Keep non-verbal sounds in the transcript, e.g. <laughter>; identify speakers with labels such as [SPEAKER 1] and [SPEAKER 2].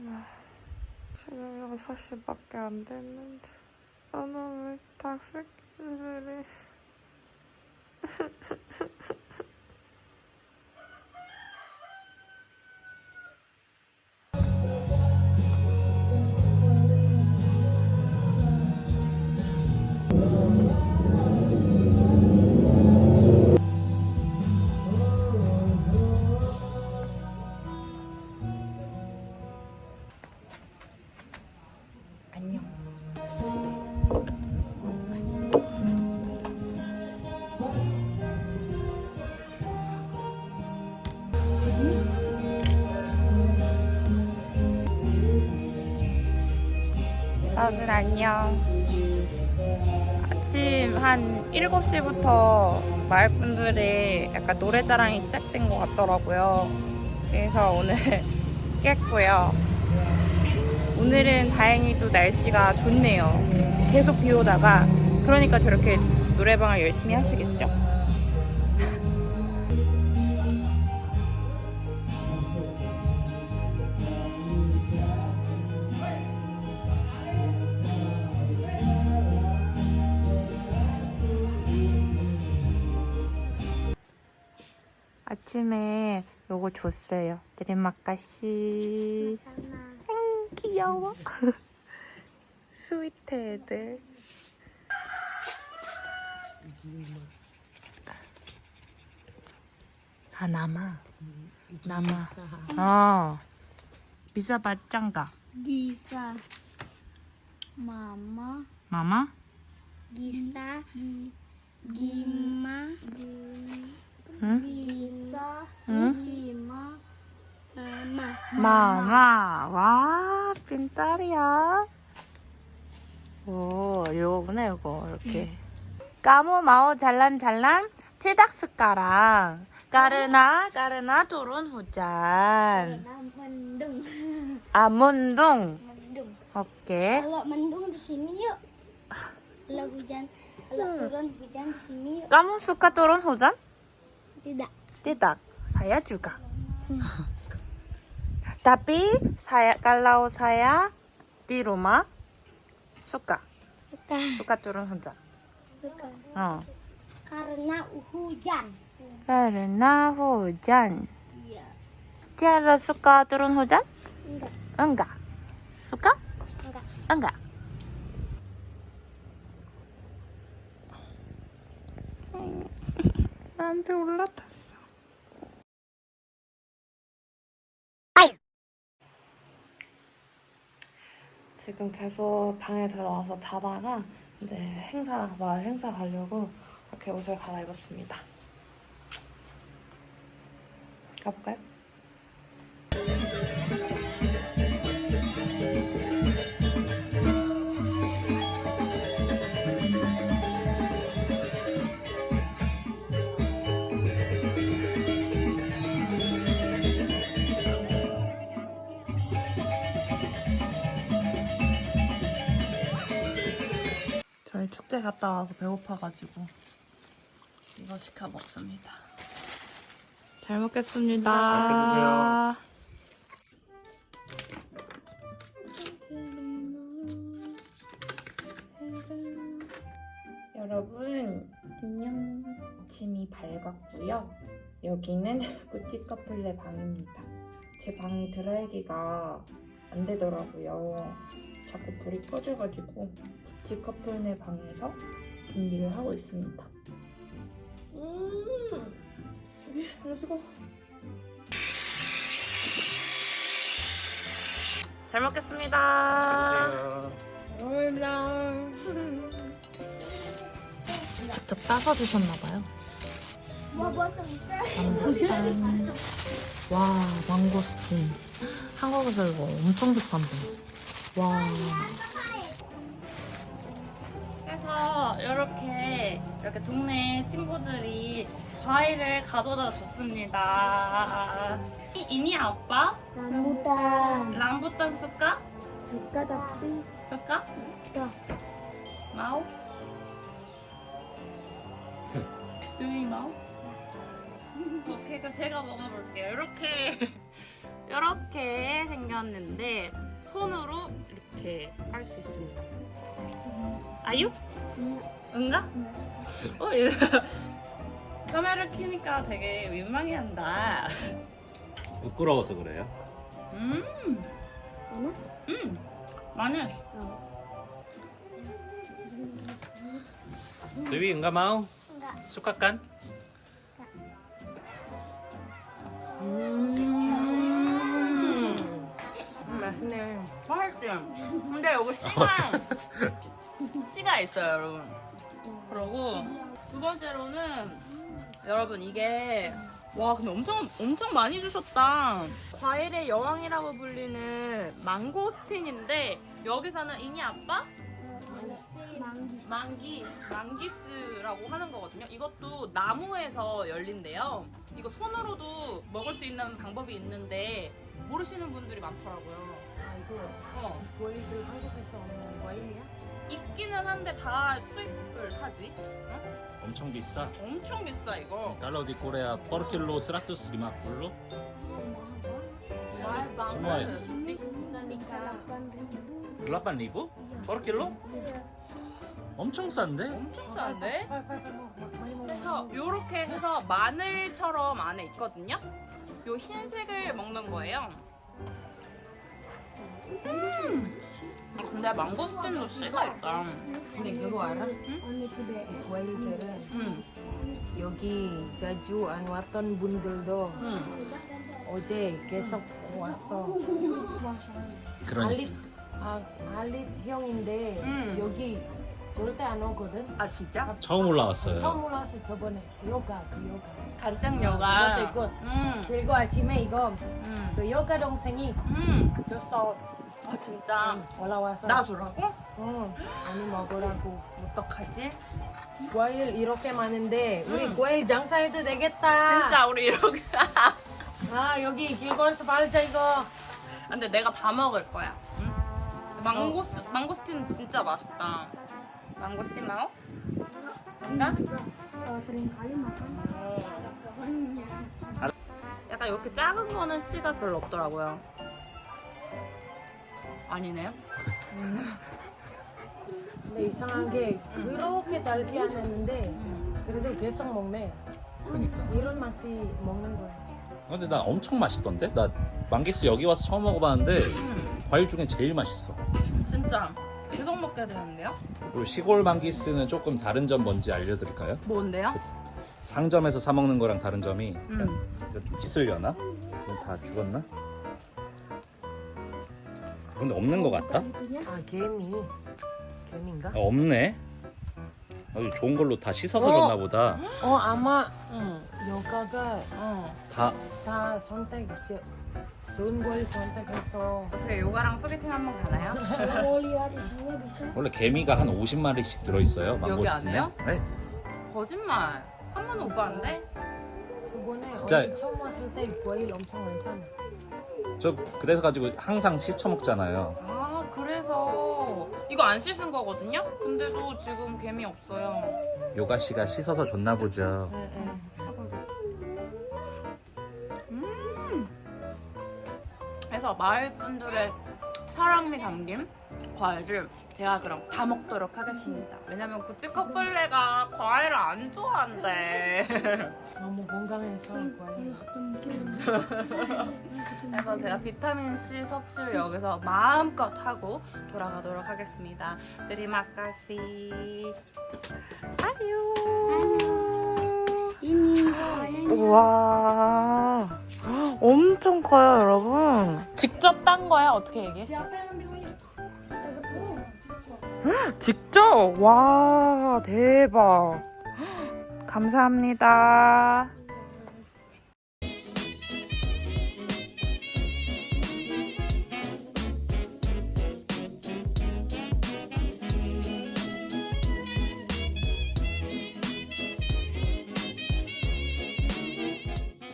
[SPEAKER 1] 아, 지금 6시밖에 안 됐는데 저는 왜 닭새끼들이 <laughs> 여러분 안녕 아침 한 7시부터 마을 분들의 약간 노래자랑이 시작된 것 같더라고요 그래서 오늘 <laughs> 깼고요 오늘은 다행히도 날씨가 좋네요. 계속 비 오다가 그러니까 저렇게 노래방을 열심히 하시겠죠? 아침에 요거 줬어요. 드림마카시. 음, 귀여워. <laughs> 스위트 애들. 아, 남아. 남아. 어. 비싸 받장가.
[SPEAKER 2] Gisa Mama
[SPEAKER 1] 마마?
[SPEAKER 2] Gisa Gima
[SPEAKER 1] 응? 응?
[SPEAKER 2] Mama
[SPEAKER 1] 마마. 와, 빈딸이야. 오, 요거구나, 요거. 이렇게. 까무 마오 잘란 잘란 티닥스까랑 까르나 까르나 turun hujan.
[SPEAKER 2] Mendung
[SPEAKER 1] 아, 문둥.
[SPEAKER 2] Mendung
[SPEAKER 1] 오케이.
[SPEAKER 2] Kalau mendung di sini yuk Kalau hujan Kalau turun hujan di sini yuk
[SPEAKER 1] 까무 수카
[SPEAKER 2] Tidak.
[SPEAKER 1] Saya juga. Tapi saya kalau saya di rumah suka
[SPEAKER 2] Suka
[SPEAKER 1] suka turun hujan.
[SPEAKER 2] Suka
[SPEAKER 1] 어.
[SPEAKER 2] Karena hujan
[SPEAKER 1] karena hujan.
[SPEAKER 2] Iya
[SPEAKER 1] Tiara suka turun hujan?
[SPEAKER 2] Enggak
[SPEAKER 1] Enggak. Suka?
[SPEAKER 2] Enggak
[SPEAKER 1] Enggak. 나한테 올라탔어. 지금 계속 방에 들어와서 자다가 이제 행사, 마을 행사 가려고 이렇게 옷을 갈아입었습니다. 가볼까요? 갔다 와서 배고파가지고 이거 시켜 먹습니다. 잘 먹겠습니다.
[SPEAKER 3] 맛있게 드세요.
[SPEAKER 1] 여러분 안녕. 짐이 밝았고요. 여기는 <laughs> 구찌 커플의 방입니다. 제 방이 드라이기가 안 되더라고요. 자꾸 불이 꺼져가지고 구찌 커플의 방에서 준비를 하고 있습니다. 음, 렛츠고. 잘 먹겠습니다.
[SPEAKER 3] 안녕하세요.
[SPEAKER 1] 직접 따서 주셨나봐요.
[SPEAKER 2] Botol
[SPEAKER 1] 짠. 와, 망고스틴. 한국에서 이거 엄청 비싼데. 와. 그래서 이렇게 이렇게 동네 친구들이 과일을 가져다 줬습니다. 이- 이니 아빠?
[SPEAKER 2] Rambutan
[SPEAKER 1] 람부탄 수까?
[SPEAKER 2] Suka tapi
[SPEAKER 1] 수까?
[SPEAKER 2] Suka
[SPEAKER 1] 마오? 유이 마오? 오케이, 그럼 제가 먹어볼게요. 이렇게 <laughs>
[SPEAKER 4] 이렇게 생겼는데 손으로 이렇게 깔 수 있습니다. 아유? 응가? 어, 얘 <laughs> 카메라 켜니까 되게 민망해한다.
[SPEAKER 5] 부끄러워서 그래요?
[SPEAKER 4] 음,
[SPEAKER 2] Ano?
[SPEAKER 4] 음, 마늘.
[SPEAKER 5] Dewi enggak mau?
[SPEAKER 2] Enggak.
[SPEAKER 5] Suka kan?
[SPEAKER 4] 맛있지? 근데 여기 씨가 <laughs> 씨가 있어요, 여러분. 그리고 두 번째로는 여러분 이게 와 근데 엄청 엄청 많이 주셨다. 과일의 여왕이라고 불리는 망고스틴인데 여기서는 이니 아빠. 망기 망기스라고 하는 거거든요. 이것도 나무에서 열린대요. 이거 손으로도 먹을 수 있는 방법이 있는데 모르시는 분들이 많더라고요.
[SPEAKER 3] 아 이거
[SPEAKER 4] 어,
[SPEAKER 3] 과일들 한국에서 오는 과일이야?
[SPEAKER 4] 있기는 한데 다 수입을 하지.
[SPEAKER 5] 엄청 비싸.
[SPEAKER 4] 엄청 비싸 이거.
[SPEAKER 5] Kalau di Korea per kilo 150.
[SPEAKER 4] semua ya?
[SPEAKER 2] Bisa 8.000.
[SPEAKER 5] 8.000 per kilo? 엄청 싼데?
[SPEAKER 4] 엄청 싼데?
[SPEAKER 3] 빨빨빨 먹어 많이 먹어
[SPEAKER 4] 그래서 요렇게 해서 마늘처럼 안에 있거든요. 요 흰색을 먹는 거예요. 음. 근데 망고스틴도 씨가 있다.
[SPEAKER 3] 근데 그거 알아? 과일들은
[SPEAKER 4] 음,
[SPEAKER 3] 여기 자주 안 왔던 분들도
[SPEAKER 4] 음.
[SPEAKER 3] 어제 계속 왔어
[SPEAKER 5] 그러니까
[SPEAKER 3] 알릿 아 알릿 형인데
[SPEAKER 4] 음.
[SPEAKER 3] 여기 절대 안 오거든
[SPEAKER 4] 아 진짜?
[SPEAKER 5] 처음 올라왔어요.
[SPEAKER 3] 처음 올라왔어 저번에 요가 그 요가
[SPEAKER 4] 간장 요가.
[SPEAKER 3] 그것도 있고.
[SPEAKER 4] 음,
[SPEAKER 3] 그리고 아침에 이거
[SPEAKER 4] 음,
[SPEAKER 3] 그 요가 동생이
[SPEAKER 4] 음.
[SPEAKER 3] 줬어
[SPEAKER 4] 아 진짜.
[SPEAKER 3] 응, 올라와서
[SPEAKER 4] 나 주라고?
[SPEAKER 3] 응 아니 먹으라고
[SPEAKER 4] 어떡하지?
[SPEAKER 3] 과일 이렇게 많은데 우리
[SPEAKER 4] 응.
[SPEAKER 3] 과일 장사해도 되겠다
[SPEAKER 4] 진짜 우리 이렇게. <laughs>
[SPEAKER 3] 아 여기 길거리에서 팔자 이거
[SPEAKER 4] 근데 내가 다 먹을 거야. 응? 망고스 망고스틴 진짜 맛있다. 망고스틴 마오?
[SPEAKER 2] makan banyak.
[SPEAKER 4] 약간 이렇게 작은 거는 씨가 별로 없더라고요. 아니네요?
[SPEAKER 3] 근데 이상한 게 그렇게 달지 않았는데 그래도 계속 먹네
[SPEAKER 5] 그러니까.
[SPEAKER 3] 이런 맛이 먹는 거야
[SPEAKER 5] 근데 나 엄청 맛있던데? 나 망기스 여기 와서 처음 먹어봤는데
[SPEAKER 4] 음,
[SPEAKER 5] 과일 중에 제일 맛있어.
[SPEAKER 4] 진짜 계속 먹게 되는데요?
[SPEAKER 5] 그리고 시골 망기스는 조금 다른 점 뭔지 알려드릴까요?
[SPEAKER 4] 뭔데요?
[SPEAKER 5] 상점에서 사 먹는 거랑 다른 점이
[SPEAKER 4] 음.
[SPEAKER 5] 이거 좀 있으려나? 이건 다 죽었나? 근데 없는 것 같다?
[SPEAKER 3] 아 개미 개미인가?
[SPEAKER 5] 아, 없네. 아주 좋은 걸로 다 씻어서
[SPEAKER 3] 어?
[SPEAKER 5] 줬나 보다.
[SPEAKER 3] 어 아마
[SPEAKER 4] 응.
[SPEAKER 3] 여가가
[SPEAKER 4] 어.
[SPEAKER 3] 다다 선택 저, 좋은 걸 선택해서
[SPEAKER 4] 어떻게 요가랑 소개팅 한번 가나요?
[SPEAKER 5] 원래 개미가 한 50마리씩 들어 있어요. 망고스틴에.
[SPEAKER 4] 안에요?
[SPEAKER 5] 네.
[SPEAKER 4] 거짓말. 한 번도 못 봤는데?
[SPEAKER 3] 저번에
[SPEAKER 5] 진짜-
[SPEAKER 3] 처음 왔을 때 과일 엄청 많잖아
[SPEAKER 5] 저 그래서 가지고 항상 씻어 먹잖아요.
[SPEAKER 4] 아 그래서 이거 안 씻은 거거든요? 근데도 지금 개미 없어요.
[SPEAKER 5] 요가 씨가 씻어서 줬나 보죠.
[SPEAKER 3] 응, 응.
[SPEAKER 4] 그래서 마을 분들의 사랑이 담긴 과일을 제가 그럼 다 먹도록 하겠습니다. 왜냐면 구찌 커플레가 과일을 안 좋아한대. <laughs>
[SPEAKER 3] 너무 건강해서 과일
[SPEAKER 4] 그래서 제가 비타민 C 섭취를 여기서 마음껏 하고 돌아가도록 하겠습니다. 드리마카시. 아유.
[SPEAKER 2] Ini kayaknya.
[SPEAKER 4] 우와. 엄청 커요, 여러분. 직접 딴 거야? 어떻게 얘기해? 직접? 와, 대박. 감사합니다.